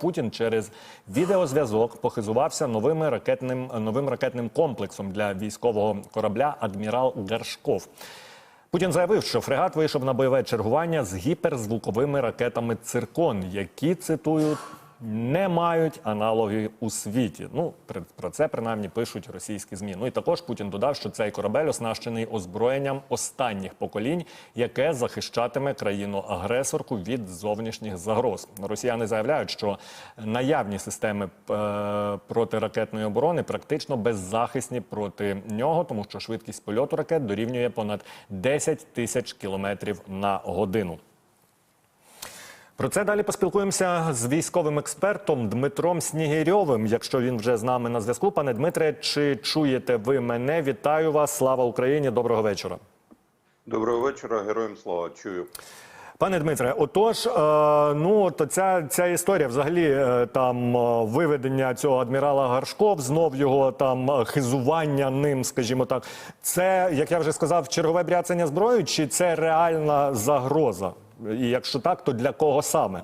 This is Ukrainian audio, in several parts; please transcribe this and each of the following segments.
Путін через відеозв'язок похизувався новими ракетним новим ракетним комплексом для військового корабля Адмірал Гершков. Путін заявив, що фрегат вийшов на бойове чергування з гіперзвуковими ракетами Циркон, які цитую. Не мають аналогів у світі. Ну про це принаймні пишуть російські змі. Ну і також Путін додав, що цей корабель оснащений озброєнням останніх поколінь, яке захищатиме країну-агресорку від зовнішніх загроз. Росіяни заявляють, що наявні системи е, протиракетної оборони практично беззахисні проти нього, тому що швидкість польоту ракет дорівнює понад 10 тисяч кілометрів на годину. Про це далі поспілкуємося з військовим експертом Дмитром Снігирьовим. Якщо він вже з нами на зв'язку, пане Дмитре, чи чуєте ви мене? Вітаю вас! Слава Україні! Доброго вечора. Доброго вечора, героям слава. Чую. Пане Дмитре, отож, е, ну то ця, ця історія, взагалі, е, там е, виведення цього адмірала Гаршков, знов його там хизування ним, скажімо так, це, як я вже сказав, чергове бряцання зброєю, чи це реальна загроза? І якщо так, то для кого саме?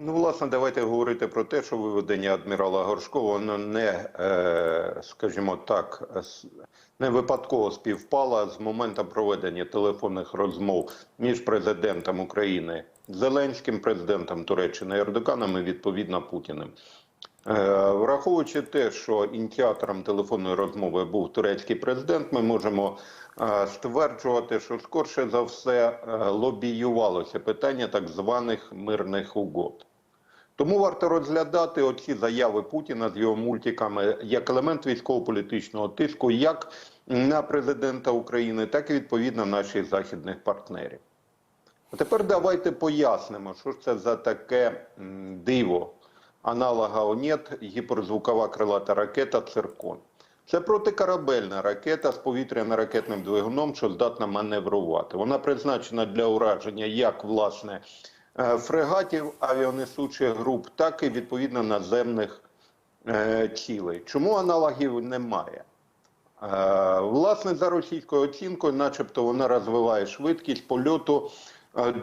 Ну, власне, давайте говорити про те, що виведення адмірала Горшкова воно не, е, скажімо так, не випадково співпало з моментом проведення телефонних розмов між президентом України Зеленським, президентом Туреччини Ердоганом і відповідно Путіним. Е, Враховуючи те, що ініціатором телефонної розмови був турецький президент, ми можемо е, стверджувати, що скорше за все е, лобіювалося питання так званих мирних угод. Тому варто розглядати оці заяви Путіна з його мультиками як елемент військово-політичного тиску, як на президента України, так і відповідно наших західних партнерів. А тепер давайте пояснимо, що ж це за таке диво. Аналога ОНЕТ, гіперзвукова крилата ракета Циркон. Це протикорабельна ракета з повітряно-ракетним двигуном, що здатна маневрувати. Вона призначена для ураження як власне е, фрегатів авіанесучих груп, так і відповідно наземних е, цілей. Чому аналогів немає? Е, Власне, за російською оцінкою, начебто, вона розвиває швидкість польоту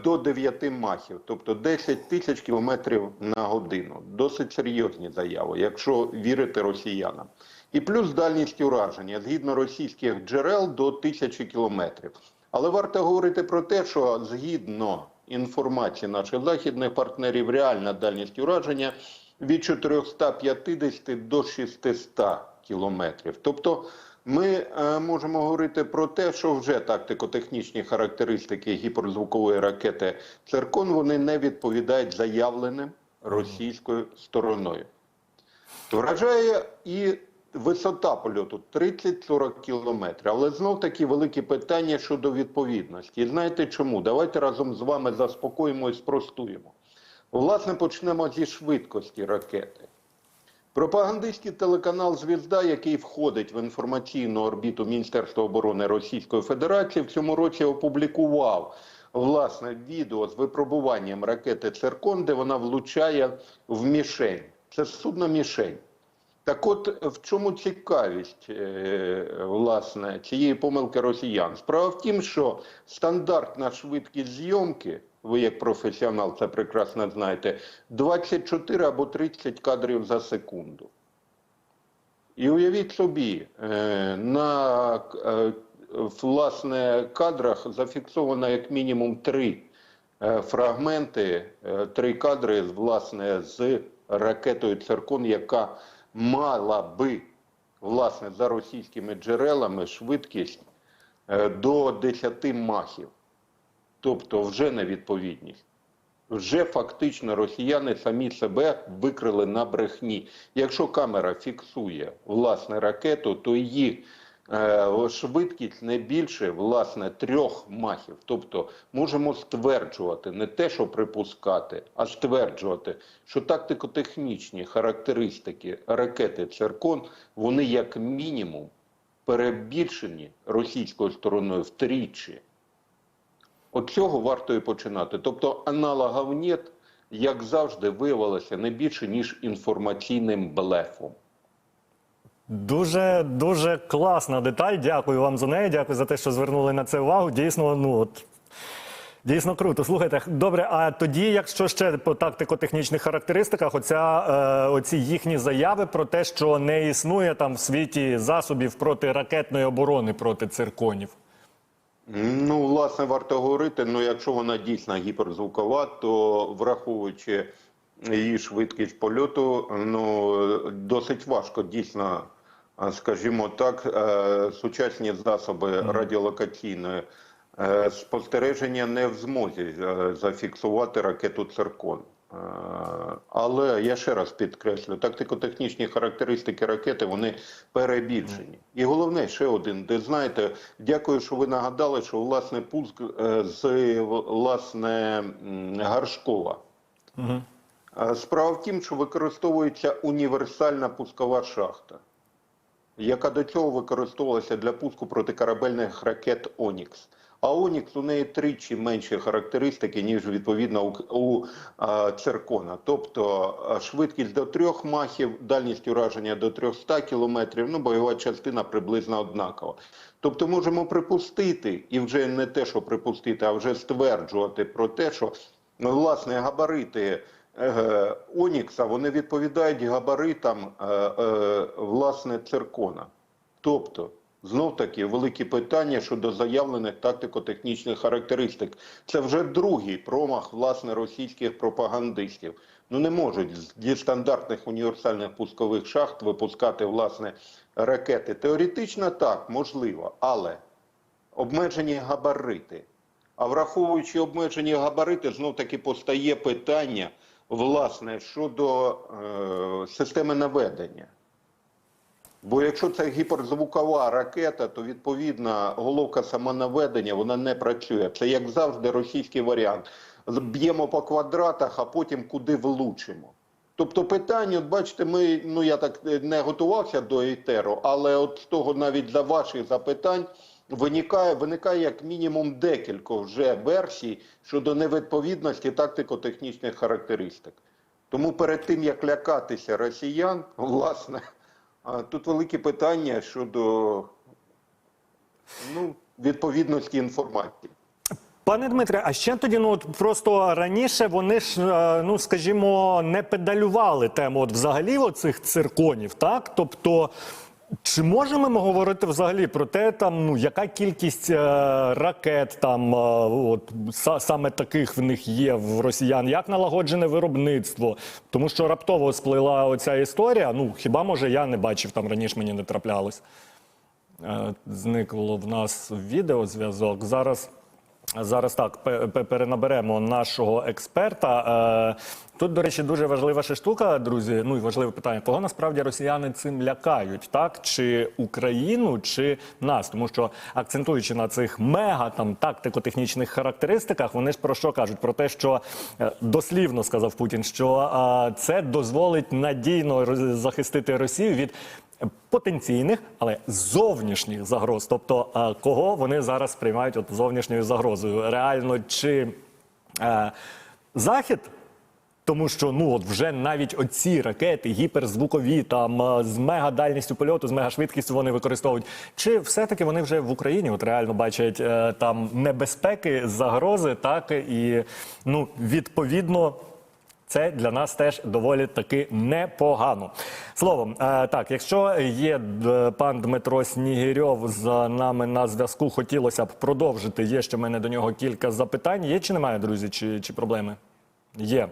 до 9 махів, тобто 10 тисяч кілометрів на годину. Досить серйозні заяви, якщо вірити росіянам. І плюс дальність ураження згідно російських джерел до тисячі кілометрів. Але варто говорити про те, що згідно інформації наших західних партнерів, реальна дальність ураження від 450 до 600 кілометрів. Тобто ми е, можемо говорити про те, що вже тактико-технічні характеристики гіперзвукової ракети Циркон вони не відповідають заявленим російською стороною. Вражає і висота польоту 30-40 кілометрів. Але знов таки великі питання щодо відповідності. І знаєте чому? Давайте разом з вами заспокоїмо і спростуємо. Власне, почнемо зі швидкості ракети. Пропагандистський телеканал Звізда, який входить в інформаційну орбіту Міністерства оборони Російської Федерації, в цьому році опублікував власне відео з випробуванням ракети Циркон, де вона влучає в мішень. Це судна мішень. Так от в чому цікавість е, власне цієї помилки росіян? Справа в тім, що стандартна швидкість зйомки, ви як професіонал це прекрасно знаєте, 24 або 30 кадрів за секунду. І уявіть собі, е, на е, власне кадрах зафіксовано як мінімум три е, фрагменти, три кадри власне з ракетою Циркон, яка мала би власне за російськими джерелами швидкість до 10 махів, тобто вже невідповідність. Вже фактично росіяни самі себе викрили на брехні. Якщо камера фіксує власне ракету, то її е, швидкість не більше власне трьох махів. Тобто можемо стверджувати не те, що припускати, а стверджувати, що тактико-технічні характеристики ракети Циркон вони як мінімум перебільшені російською стороною втричі. От цього варто і починати. Тобто аналогів нет, як завжди, виявилося не більше, ніж інформаційним блефом. Дуже дуже класна деталь. Дякую вам за неї. Дякую за те, що звернули на це увагу. Дійсно, ну от Дійсно круто. Слухайте, добре. А тоді, якщо ще по тактико-технічних характеристиках, оця е, оці їхні заяви про те, що не існує там в світі засобів протиракетної оборони проти цирконів. Ну, власне, варто говорити. Ну, якщо вона дійсно гіперзвукова, то враховуючи її швидкість польоту, ну досить важко дійсно, скажімо так, е, сучасні засоби радіолокаційної е, спостереження не в змозі е, зафіксувати ракету циркон. Е, Але я ще раз підкреслю, тактико-технічні характеристики ракети вони перебільшені. І головне ще один, де знаєте, дякую, що ви нагадали, що власне пуск е, з власне Гаршкова. Е, Справа в тім, що використовується універсальна пускова шахта, яка до цього використовувалася для пуску протикорабельних ракет Онікс. А Онікс у неї тричі менші характеристики, ніж відповідно у, у а, циркона. Тобто швидкість до трьох махів, дальність ураження до 300 кілометрів, ну бойова частина приблизно однакова. Тобто можемо припустити, і вже не те, що припустити, а вже стверджувати про те, що власне габарити е, Онікса вони відповідають габаритам е, е, власне циркона. Тобто, знов таки великі питання щодо заявлених тактико-технічних характеристик. Це вже другий промах власне російських пропагандистів. Ну не можуть зі стандартних універсальних пускових шахт випускати власне ракети. Теоретично так, можливо, але обмежені габарити. А враховуючи обмежені габарити, знов таки постає питання власне щодо е, системи наведення. Бо якщо це гіперзвукова ракета, то відповідно головка самонаведення вона не працює. Це як завжди російський варіант. Б'ємо по квадратах, а потім куди влучимо. Тобто питання, от бачите, ми ну я так е, не готувався до етеру, але от з того навіть за ваших запитань виникає, виникає як мінімум декілька вже версій щодо невідповідності тактико-технічних характеристик. Тому перед тим як лякатися росіян, власне, тут великі питання щодо ну, відповідності інформації. Пане Дмитре, а ще тоді, ну от просто раніше вони ж, е, ну скажімо, не педалювали тему от взагалі оцих цирконів, так? Тобто, чи можемо ми говорити взагалі про те, там ну яка кількість е, ракет там е, от са- саме таких в них є в росіян, як налагоджене виробництво? Тому що раптово сплила оця історія. Ну хіба може я не бачив там раніше мені не траплялось. Е, Зникло в нас відеозв'язок. Зараз. Зараз так пе- пе- перенаберемо нашого експерта. Е, Тут, до речі, дуже важлива ще штука, друзі. Ну і важливе питання: кого насправді росіяни цим лякають, так чи Україну, чи нас? Тому що акцентуючи на цих мега там тактико-технічних характеристиках, вони ж про що кажуть? Про те, що е, дослівно сказав Путін, що е, це дозволить надійно захистити Росію від потенційних, але зовнішніх загроз. Тобто, е, кого вони зараз сприймають от зовнішньою загрозою? Реально чи е, захід? Тому що ну от вже навіть оці ракети гіперзвукові, там е, з мегадальністю польоту, з мегашвидкістю вони використовують. Чи все-таки вони вже в Україні от реально бачать е, там небезпеки, загрози, так і ну відповідно. Це для нас теж доволі таки непогано. Словом, е, так, якщо є е, пан Дмитро Снігирьов з нами на зв'язку, хотілося б продовжити. Є ще в мене до нього кілька запитань. Є чи немає, друзі, чи, чи проблеми? Є.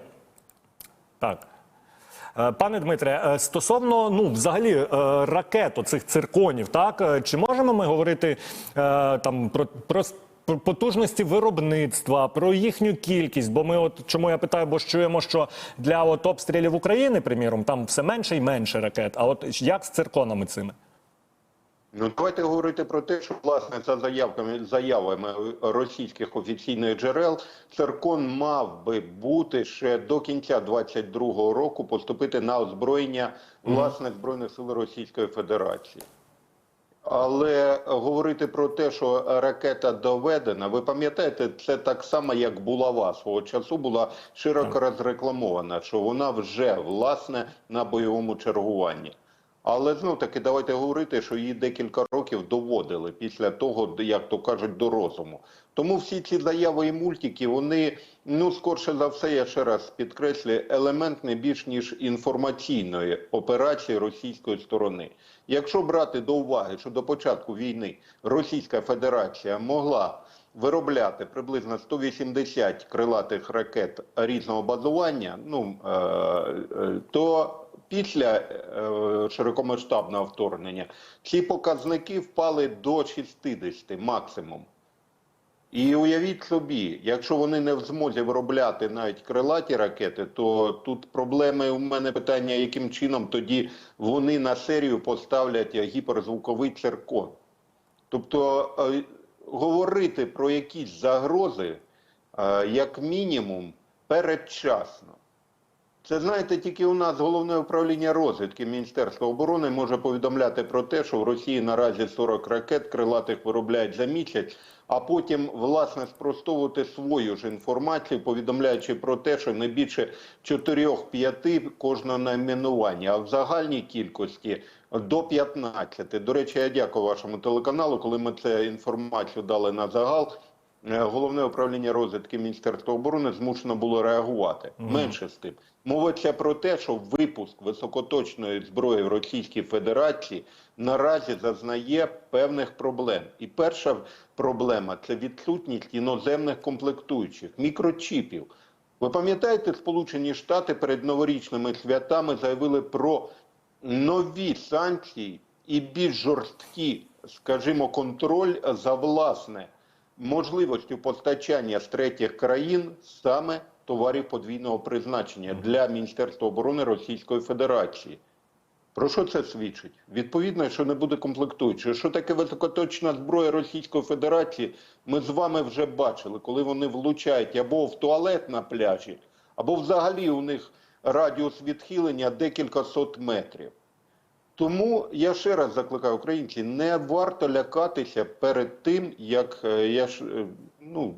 Так. Е, Пане Дмитре, стосовно ну, взагалі ракет оцих цирконів, так чи можемо ми говорити там про про потужності виробництва, про їхню кількість? Бо ми, от чому я питаю, бо чуємо, що для от обстрілів України, приміром, там все менше і менше ракет. А от як з цирконами цими? Ну, давайте говорити про те, що власне за заявками заявами російських офіційних джерел циркон мав би бути ще до кінця 22-го року поступити на озброєння власних збройних сил Російської Федерації. Але говорити про те, що ракета доведена, ви пам'ятаєте, це так само, як булава свого часу була широко розрекламована, що вона вже власне на бойовому чергуванні. Але знов таки давайте говорити, що її декілька років доводили після того, як то кажуть, до розуму. Тому всі ці заяви і мультики, вони, ну, скорше за все, я ще раз підкреслюю, елемент не більш ніж інформаційної операції російської сторони. Якщо брати до уваги, що до початку війни Російська Федерація могла виробляти приблизно 180 крилатих ракет різного базування, ну, е, е, то після е, широкомасштабного вторгнення ці показники впали до 60 максимум. І уявіть собі, якщо вони не в змозі виробляти навіть крилаті ракети, то тут проблеми у мене питання, яким чином тоді вони на серію поставлять гіперзвуковий циркон. Тобто е, говорити про якісь загрози, е, як мінімум, передчасно. Це знаєте, тільки у нас головне управління розвідки Міністерства оборони може повідомляти про те, що в Росії наразі 40 ракет крилатих виробляють за місяць, а потім власне спростовувати свою ж інформацію, повідомляючи про те, що не більше 4-5 кожного найменування, а в загальній кількості до 15. До речі, я дякую вашому телеканалу, коли ми цю інформацію дали на загал. Е, Головне управління розвідки Міністерства оборони змушено було реагувати. Менше з тим. Мовиться про те, що випуск високоточної зброї в Російській Федерації наразі зазнає певних проблем. І перша проблема це відсутність іноземних комплектуючих, мікрочіпів. Ви пам'ятаєте, Сполучені Штати перед новорічними святами заявили про нові санкції і більш жорсткі, скажімо, контроль за власне можливістю постачання з третіх країн саме товарів подвійного призначення для Міністерства оборони Російської Федерації. Про що це свідчить? Відповідно, що не буде комплектуючого. Що таке високоточна зброя Російської Федерації, ми з вами вже бачили, коли вони влучають або в туалет на пляжі, або взагалі у них радіус відхилення декілька сот метрів. Тому я ще раз закликаю українців, не варто лякатися перед тим, як е, я е, ну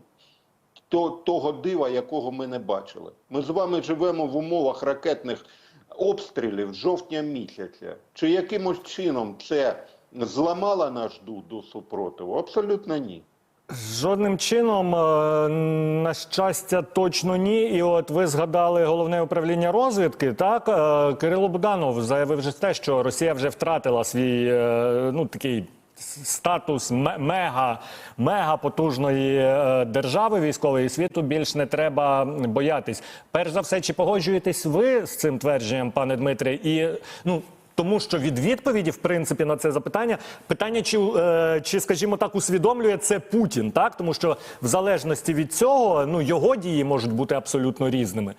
то, того дива, якого ми не бачили. Ми з вами живемо в умовах ракетних обстрілів жовтня місяця. Чи якимось чином це зламало наш дух до супротиву? Абсолютно ні. Жодним чином, е, на щастя, точно ні. І от ви згадали головне управління розвідки. Так Е, Кирило Буданов заявив вже те, що Росія вже втратила свій е, ну такий. Статус мега, мега потужної держави військової світу більш не треба боятись. Перш за все, чи погоджуєтесь ви з цим твердженням, пане Дмитре? І ну тому що від відповіді, в принципі, на це запитання питання, чи, е, чи скажімо так, усвідомлює це Путін, так тому що в залежності від цього, ну його дії можуть бути абсолютно різними.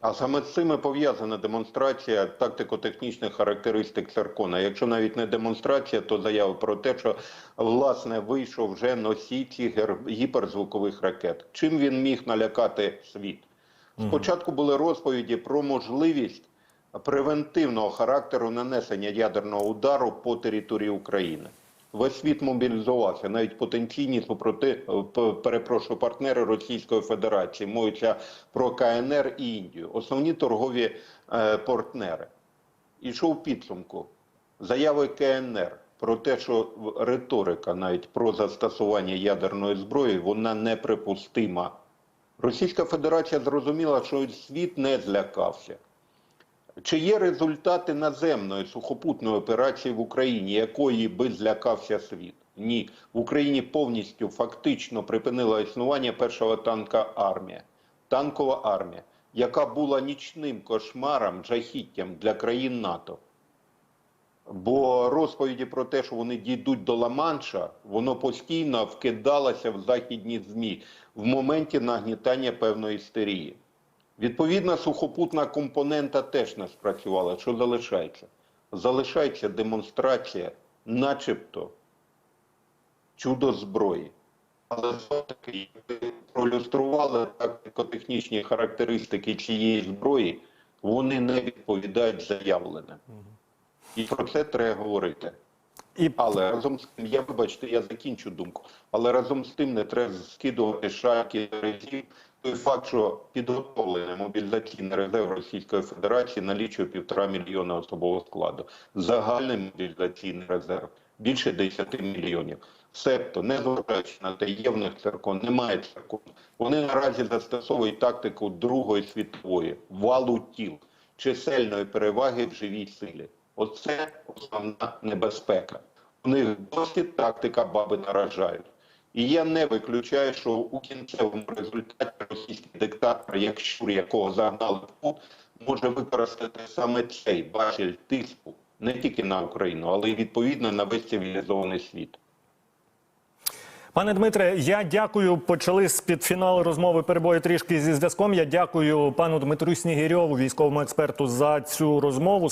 А саме з цим і пов'язана демонстрація тактико-технічних характеристик Циркона. Якщо навіть не демонстрація, то заява про те, що власне вийшов вже носій цих гіперзвукових ракет. Чим він міг налякати світ? Спочатку були розповіді про можливість превентивного характеру нанесення ядерного удару по території України. Весь світ мобілізувався, навіть потенційні супроти, перепрошую, партнери Російської Федерації, мовиться про КНР і Індію, основні торгові е, партнери. І що в підсумку? Заяви КНР про те, що риторика навіть про застосування ядерної зброї, вона неприпустима. Російська Федерація зрозуміла, що світ не злякався. Чи є результати наземної сухопутної операції в Україні, якої би злякався світ? Ні. В Україні повністю фактично припинила існування першого танка армія, танкова армія, яка була нічним кошмаром, жахіттям для країн НАТО. Бо розповіді про те, що вони дійдуть до Ла-Манша, воно постійно вкидалося в західні ЗМІ в моменті нагнітання певної істерії. Відповідна сухопутна компонента теж не спрацювала. Що залишається? Залишається демонстрація, начебто, чудо зброї. Але все-таки, якби проілюстрували тактико-технічні характеристики цієї зброї, вони не відповідають заявленим. І про це треба говорити. І Але разом з тим, я вибачте, я закінчу думку. Але разом з тим не треба скидувати шайки той факт, що підготовлений мобілізаційний резерв Російської Федерації налічує півтора мільйона особового складу. Загальний мобілізаційний резерв більше 10 мільйонів. Себто, незважаючи на те, є в них церков, немає церков. Вони наразі застосовують тактику Другої світової валу тіл, чисельної переваги в живій силі. Оце основна небезпека. У них досить тактика баби наражають. І я не виключаю, що у кінцевому результаті російський диктатор, як щур, якого загнали в пут, може використати саме цей важіль тиску не тільки на Україну, але й відповідно на весь цивілізований світ. Пане Дмитре, я дякую. Почали з під фіналу розмови перебої трішки зі зв'язком. Я дякую пану Дмитру Снігирьову, військовому експерту, за цю розмову.